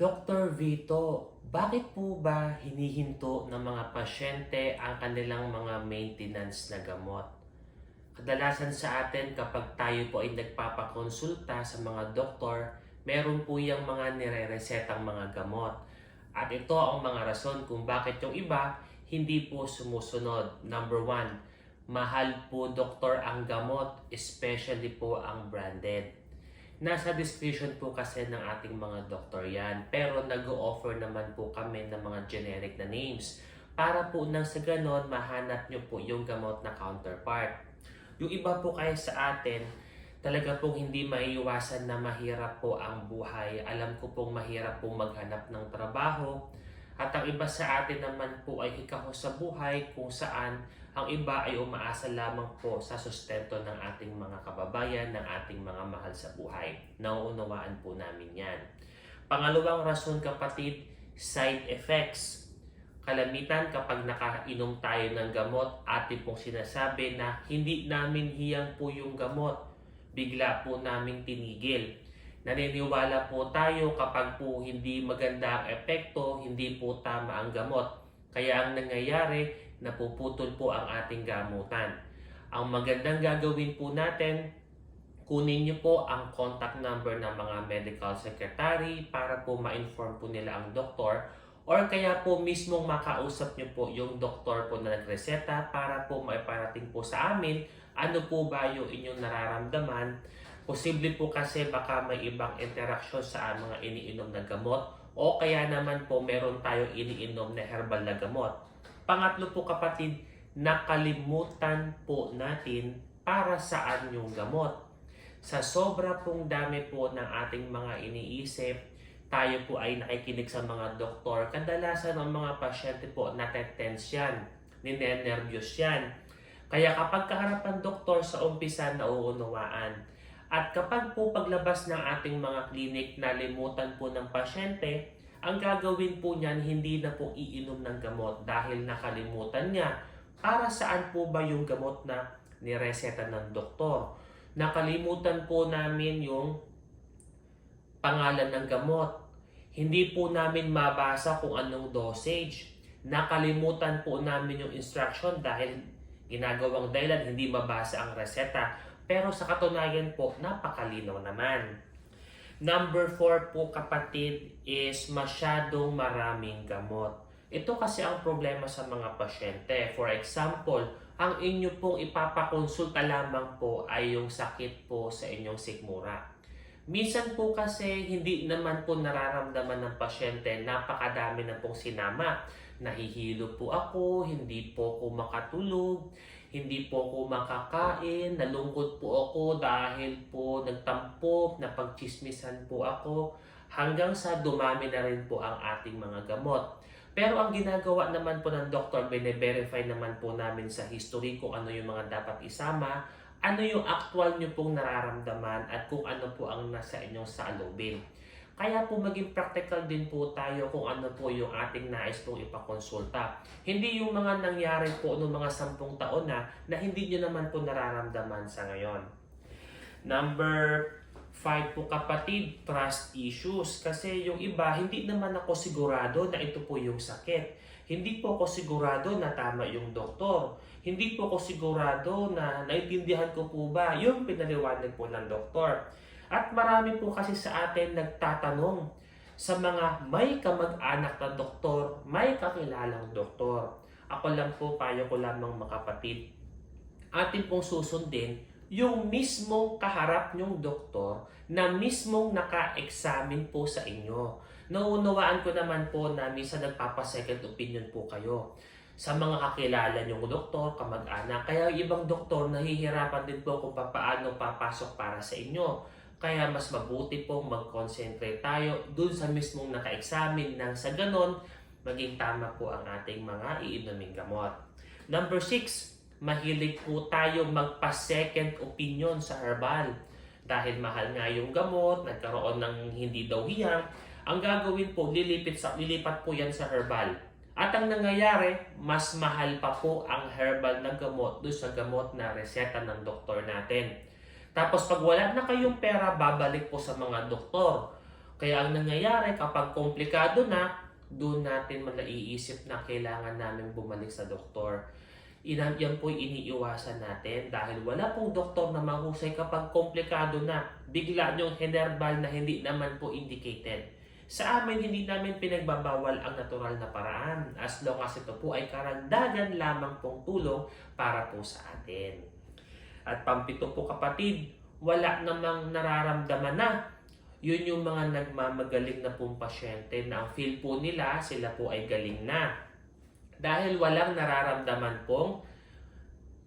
Dr. Vito, bakit po ba hinihinto ng mga pasyente ang kanilang mga maintenance na gamot? Kadalasan sa atin kapag tayo po ay nagpapakonsulta sa mga doktor, meron po yung mga nire-resetang mga gamot. At ito ang mga rason kung bakit yung iba hindi po sumusunod. Number one, mahal po doktor ang gamot, especially po ang branded. Nasa description po kasi ng ating mga doktor yan. Pero nag-o-offer naman po kami ng mga generic na names para po nang sa ganon mahanap nyo po yung gamot na counterpart. Yung iba po kaya sa atin, talaga pong hindi maiiwasan na mahirap po ang buhay. Alam ko pong mahirap pong maghanap ng trabaho. At ang iba sa atin naman po ay hikaho sa buhay kung saan ang iba ay umaasa lamang po sa sustento ng ating mga kababayan, ng ating mga mahal sa buhay. Nauunawaan po namin yan. Pangalawang rason kapatid, side effects. Kalamitan kapag nakainom tayo ng gamot, atin pong sinasabi na hindi namin hiyang po yung gamot. Bigla po namin tinigil. Naniniwala po tayo kapag po hindi maganda ang epekto, hindi po tama ang gamot. Kaya ang nangyayari, napuputol po ang ating gamutan. Ang magandang gagawin po natin, kunin niyo po ang contact number ng mga medical secretary para po ma-inform po nila ang doktor or kaya po mismong makausap niyo po yung doktor po na nagreseta para po maiparating po sa amin ano po ba yung inyong nararamdaman Posible po kasi baka may ibang interaksyon sa mga iniinom na gamot o kaya naman po meron tayong iniinom na herbal na gamot. Pangatlo po kapatid, nakalimutan po natin para saan yung gamot. Sa sobra pong dami po ng ating mga iniisip, tayo po ay nakikinig sa mga doktor. Kadalasan ang mga pasyente po natetense yan, ninenervyos yan. Kaya kapag kaharapan doktor sa umpisa nauunawaan, at kapag po paglabas ng ating mga clinic nalimutan po ng pasyente, ang gagawin po niyan hindi na po iinom ng gamot dahil nakalimutan niya. Para saan po ba yung gamot na nireseta ng doktor? Nakalimutan po namin yung pangalan ng gamot. Hindi po namin mabasa kung anong dosage. Nakalimutan po namin yung instruction dahil ginagawang dahilan hindi mabasa ang reseta pero sa katunayan po, napakalinaw naman. Number 4 po kapatid is masyadong maraming gamot. Ito kasi ang problema sa mga pasyente. For example, ang inyo pong ipapakonsulta lamang po ay yung sakit po sa inyong sikmura. Minsan po kasi hindi naman po nararamdaman ng pasyente, napakadami na pong sinama. Nahihilo po ako, hindi po ako makatulog, hindi po ako makakain, nalungkot po ako dahil po nagtampo, napagchismisan po ako, hanggang sa dumami na rin po ang ating mga gamot. Pero ang ginagawa naman po ng doktor, bine-verify naman po namin sa history kung ano yung mga dapat isama, ano yung actual nyo pong nararamdaman at kung ano po ang nasa inyong saalobin. Kaya po maging practical din po tayo kung ano po yung ating nais pong ipakonsulta. Hindi yung mga nangyari po noong mga sampung taon na na hindi nyo naman po nararamdaman sa ngayon. Number 5 po kapatid, trust issues. Kasi yung iba, hindi naman ako sigurado na ito po yung sakit. Hindi po ako sigurado na tama yung doktor. Hindi po ako sigurado na naintindihan ko po ba yung pinaliwanag po ng doktor. At marami po kasi sa atin nagtatanong sa mga may kamag-anak na doktor, may kakilalang doktor. Ako lang po, payo ko lamang mga kapatid. Atin pong susundin yung mismong kaharap nyong doktor na mismong naka-examine po sa inyo. Nauunawaan ko naman po na minsan nagpapa-second opinion po kayo sa mga kakilala nyong doktor, kamag-anak. Kaya yung ibang doktor nahihirapan din po kung paano papasok para sa inyo. Kaya mas mabuti po mag-concentrate tayo dun sa mismong naka-examine nang sa ganon, maging tama po ang ating mga iinuming gamot. Number 6, mahilig po tayo magpa-second opinion sa herbal. Dahil mahal nga yung gamot, nagkaroon ng hindi daw hiyang, ang gagawin po, lilipit sa, lilipat po yan sa herbal. At ang nangyayari, mas mahal pa po ang herbal na gamot doon sa gamot na reseta ng doktor natin. Tapos pag wala na kayong pera, babalik po sa mga doktor. Kaya ang nangyayari kapag komplikado na, doon natin malaiisip na kailangan namin bumalik sa doktor. Inan, yan po iniiwasan natin dahil wala pong doktor na mahusay kapag komplikado na. Bigla yung henerbal na hindi naman po indicated. Sa amin, hindi namin pinagbabawal ang natural na paraan as long as ito po ay karagdagan lamang pong tulong para po sa atin. At pampito po kapatid, wala namang nararamdaman na. Yun yung mga nagmamagaling na pong pasyente na ang feel po nila, sila po ay galing na. Dahil walang nararamdaman pong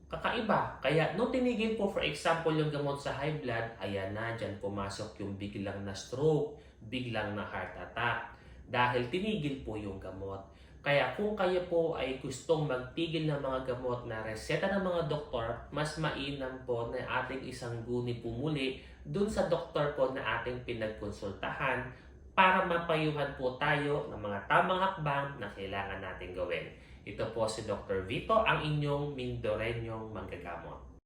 kakaiba. Kaya nung tinigil po for example yung gamot sa high blood, ayan na, dyan pumasok yung biglang na stroke, biglang na heart attack. Dahil tinigil po yung gamot. Kaya kung kayo po ay gustong magtigil ng mga gamot na reseta ng mga doktor, mas mainam po na ating isang guni pumuli dun sa doktor po na ating pinagkonsultahan para mapayuhan po tayo ng mga tamang hakbang na kailangan natin gawin. Ito po si Dr. Vito, ang inyong Mindorenyong manggagamot.